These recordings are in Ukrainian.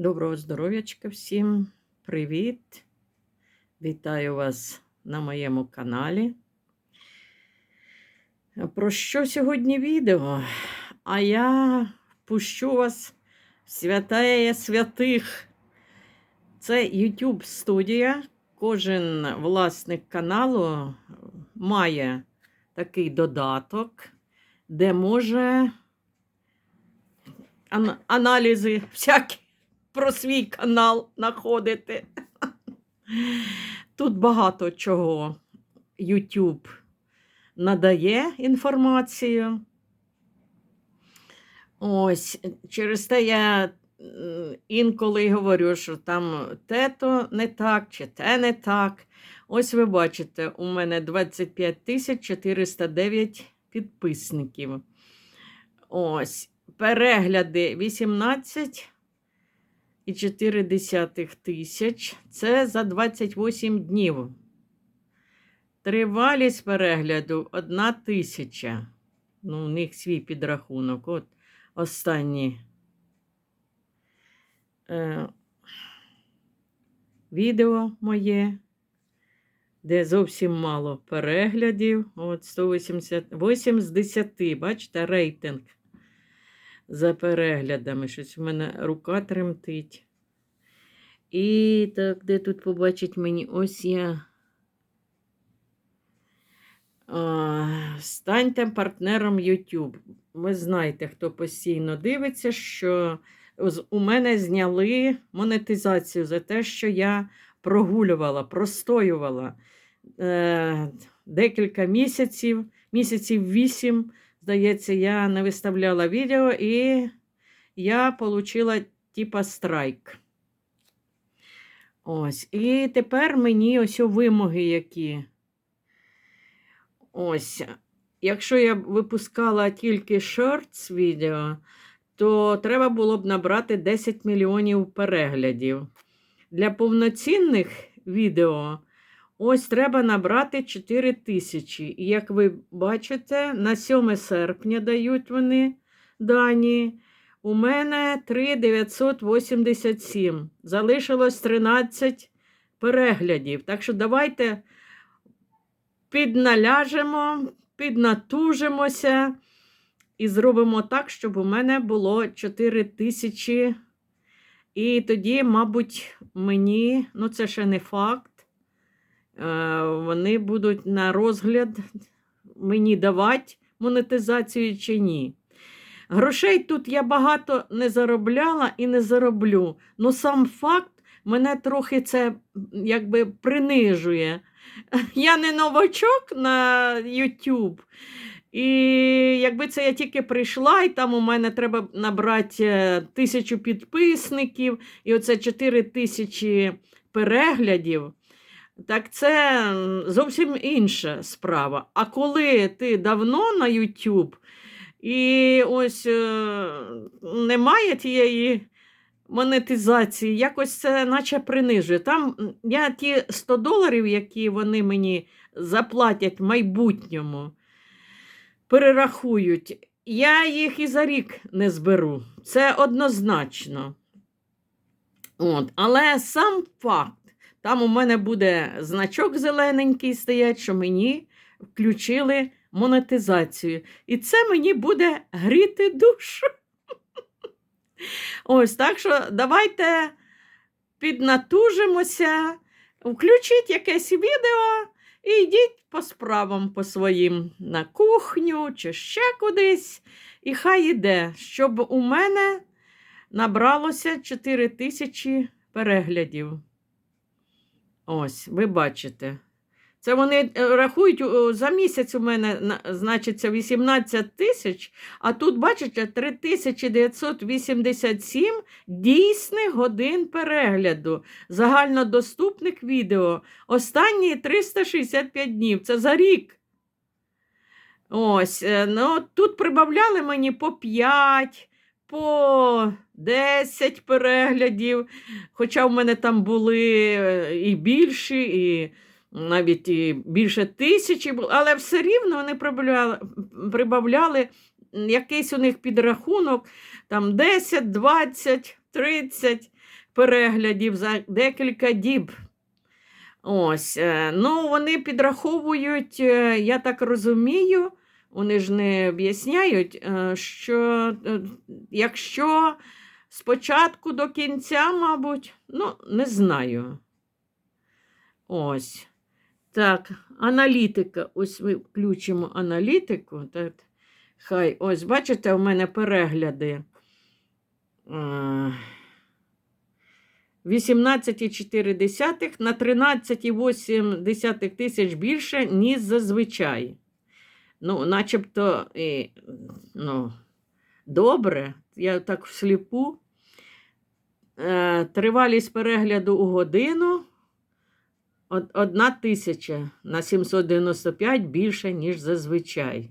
Доброго здоров'ячка всім. Привіт! Вітаю вас на моєму каналі. Про що сьогодні відео? А я впущу вас в святая святих. Це YouTube студія. Кожен власник каналу має такий додаток, де може ан- аналізи всякі про свій канал знаходити. Тут багато чого YouTube надає інформацію. Ось, через те я інколи говорю, що там те то не так, чи те не так. Ось ви бачите, у мене 25 тисяч 409 підписників. Ось, перегляди 18 і 4 тисяч. Це за 28 днів. Тривалість перегляду 1 тисяча. Ну, у них свій підрахунок. От останні е, відео моє, де зовсім мало переглядів. От 188 з 10. Бачите, рейтинг за переглядами. Щось в мене рука тремтить. І так, де тут побачить мені ось я. А, Станьте партнером YouTube. Ви знаєте, хто постійно дивиться, що у мене зняли монетизацію за те, що я прогулювала, простоювала е, декілька місяців, місяців вісім, здається, я не виставляла відео і я отримала типа страйк. Ось. І тепер мені ось вимоги які. Ось. Якщо я випускала тільки shorts відео, то треба було б набрати 10 мільйонів переглядів. Для повноцінних відео ось треба набрати 4 тисячі. І як ви бачите, на 7 серпня дають вони дані. У мене 3,987. Залишилось 13 переглядів. Так що давайте підналяжемо, піднатужимося і зробимо так, щоб у мене було 4 тисячі. І тоді, мабуть, мені, ну це ще не факт, вони будуть на розгляд мені давати монетизацію чи ні. Грошей тут я багато не заробляла і не зароблю. Ну сам факт мене трохи це якби принижує. Я не новачок на YouTube. І якби це я тільки прийшла, і там у мене треба набрати е, тисячу підписників, і оце 4 тисячі переглядів. Так це зовсім інша справа. А коли ти давно на YouTube, і ось е, немає тієї монетизації, якось це наче принижує. Там я ті 100 доларів, які вони мені заплатять в майбутньому, перерахують, я їх і за рік не зберу. Це однозначно. От. Але сам факт, там у мене буде значок зелененький стоять, що мені включили монетизацію. І це мені буде гріти душу. Ось так що давайте піднатужимося, включіть якесь відео і йдіть по справам по своїм на кухню чи ще кудись. І хай іде, щоб у мене набралося 4 тисячі переглядів. Ось, ви бачите. Це вони е, рахують за місяць у мене на- значиться 18 тисяч, а тут, бачите, 3987 дійсних годин перегляду загальнодоступних відео. Останні 365 днів. Це за рік. Ось, е, ну, тут прибавляли мені по 5, по 10 переглядів. Хоча в мене там були е, і більші, і навіть і більше тисячі але все рівно вони прибавляли, прибавляли якийсь у них підрахунок, там 10, 20, 30 переглядів за декілька діб. Ось, е, ну, вони підраховують, е, я так розумію, вони ж не об'ясняють, е, що е, якщо спочатку до кінця, мабуть, ну, не знаю. Ось. Так, аналітика. Ось ми включимо аналітику. Так. Хай, ось, бачите, у мене перегляди. Е, 18,4 на 13,8 тисяч більше, ніж зазвичай. Ну, начебто, і, ну, добре, я так всліпу. Е, тривалість перегляду у годину од- одна тисяча на 795 більше, ніж зазвичай.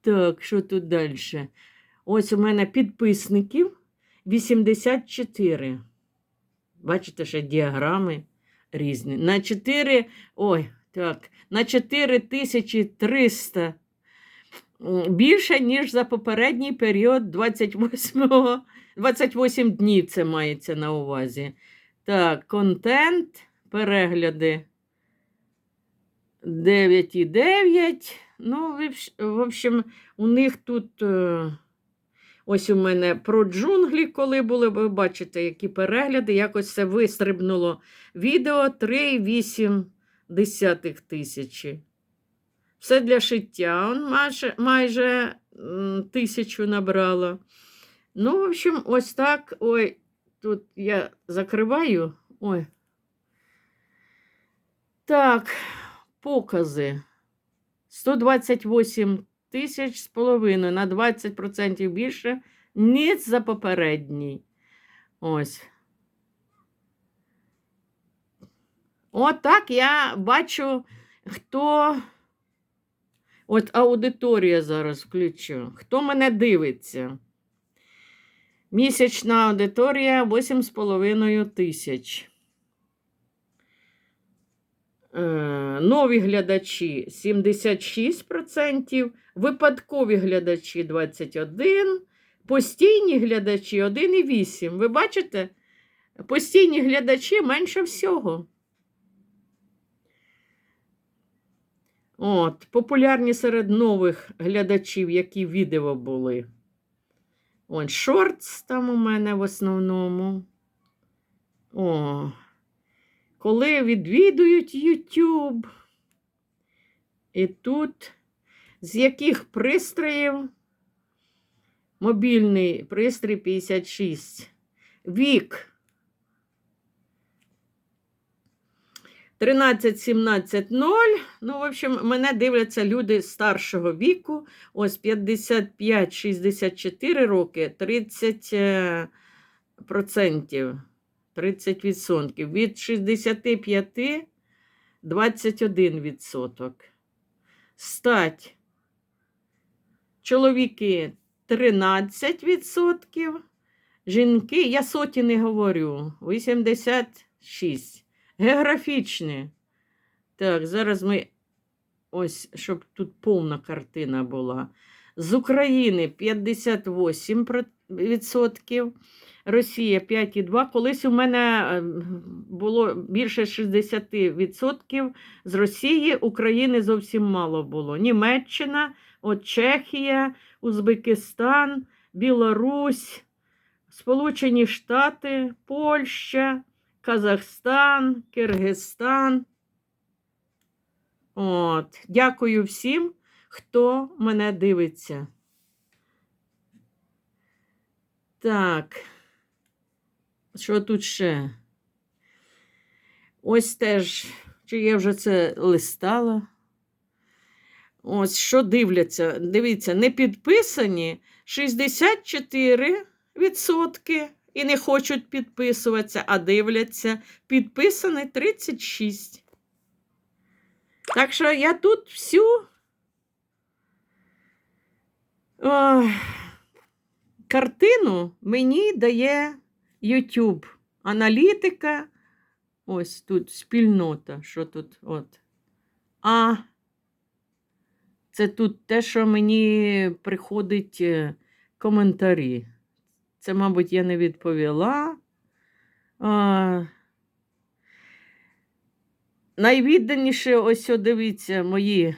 Так, що тут далі? Ось у мене підписників 84. Бачите, ще діаграми різні. На 4, ой, так, на 4300 більше, ніж за попередній період 28, 28 днів це мається на увазі. Так, контент, перегляди 9,9. Ну, в общем, у них тут. е, Ось у мене про джунглі, коли були, ви бачите, які перегляди, якось це вистрибнуло відео 3,8 тисячі. Все для шиття. Он майже, майже тисячу набрало. Ну, в общем, ось так. Ой, тут я закриваю. Ой. Так, покази. 128 тисяч з половиною на 20% більше, ніж за попередній. Ось. Отак я бачу, хто. От аудиторія зараз включу. Хто мене дивиться? Місячна аудиторія 8,5 тисяч. Е, Нові глядачі 76%, випадкові глядачі 21%, постійні глядачі 1,8%. Ви бачите? Постійні глядачі менше всього. От, популярні серед нових глядачів, які відео були. От, шортс там у мене в основному. О, коли відвідують YouTube. І тут з яких пристроїв? Мобільний пристрій 56. Вік 13, 17, 0. Ну, в общем, мене дивляться люди старшого віку. Ось 55-64 роки, 30 е, процентів. 30%. Від 65 21%. Стать. Чоловіки 13%. Жінки, я соті не говорю, 86. Географічні. Так, зараз ми. Ось, щоб тут повна картина була. З України 58%. Росія 5,2%. Колись у мене е, було більше 60% з Росії, України зовсім мало було. Німеччина, от Чехія, Узбекистан, Білорусь, Сполучені Штати, Польща, Казахстан, Киргизстан. От. Дякую всім, хто мене дивиться. Так. Що тут ще? Ось теж, чи я вже це листала. Ось що дивляться. Дивіться, не підписані 64% і не хочуть підписуватися, а дивляться. Підписані 36%. Так що я тут всю. Ой, картину мені дає YouTube. Аналітика. Ось тут спільнота. Що тут? От. А це тут те, що мені приходить е, коментарі. Це, мабуть, я не відповіла. А, найвідданіше, ось дивіться, мої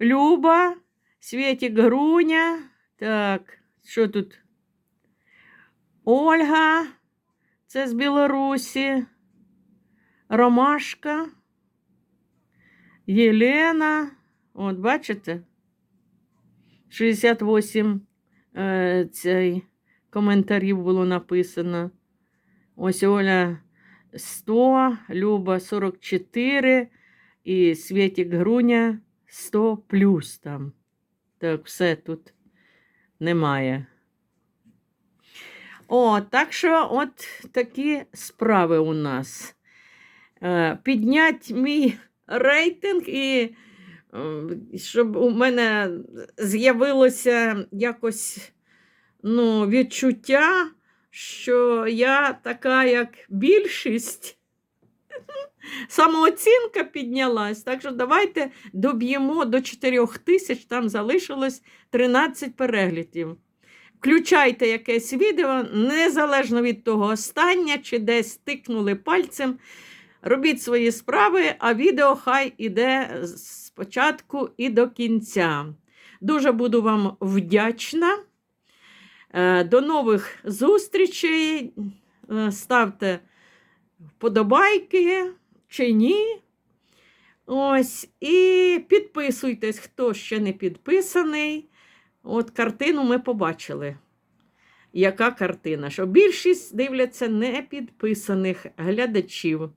Люба, Свєтік Груня. Так, що тут? Ольга, це з Білорусі. Ромашка. Єлена. От, бачите? 68 е, цей, коментарів було написано. Ось Оля 100, Люба 44 і Свєтік Груня 100 плюс там. Так, все тут немає. О, так що от такі справи у нас. Е, Піднять мій рейтинг і е, щоб у мене з'явилося якось ну, відчуття, що я така, як більшість. Самооцінка піднялась. Так що давайте доб'ємо до 4 тисяч, там залишилось 13 переглядів. Включайте якесь відео, незалежно від того, останнє чи десь тикнули пальцем. Робіть свої справи, а відео хай іде спочатку і до кінця. Дуже буду вам вдячна. Е, До нових зустрічей. Е, Ставте вподобайки чи ні. Ось, і підписуйтесь, хто ще не підписаний. От картину ми побачили. Яка картина? Що більшість дивляться непідписаних глядачів.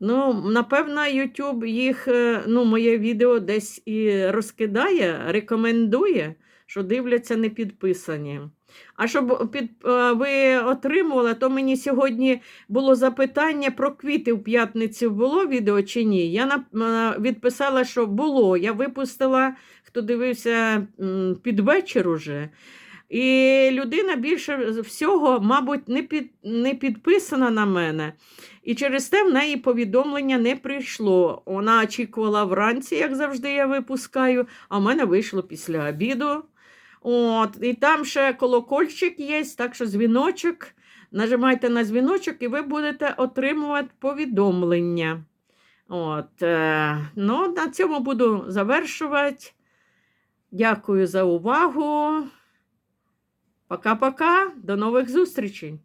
Ну, напевно, YouTube їх, е, ну, моє відео десь і розкидає, рекомендує, що дивляться непідписані. А щоб під, е, ви отримували, то мені сьогодні було запитання про квіти в п'ятницю було відео чи ні. Я е, відписала, що було. Я випустила, хто дивився під вечір уже. І людина більше всього, мабуть, не, під, не підписана на мене. І через те в неї повідомлення не прийшло. Вона очікувала вранці, як завжди я випускаю, а в мене вийшло після обіду. От, і там ще колокольчик є, так що дзвіночок. Нажимайте на дзвіночок, і ви будете отримувати повідомлення. От, е, ну, на цьому буду завершувати. Дякую за увагу. Пока-пока, до нових зустрічей!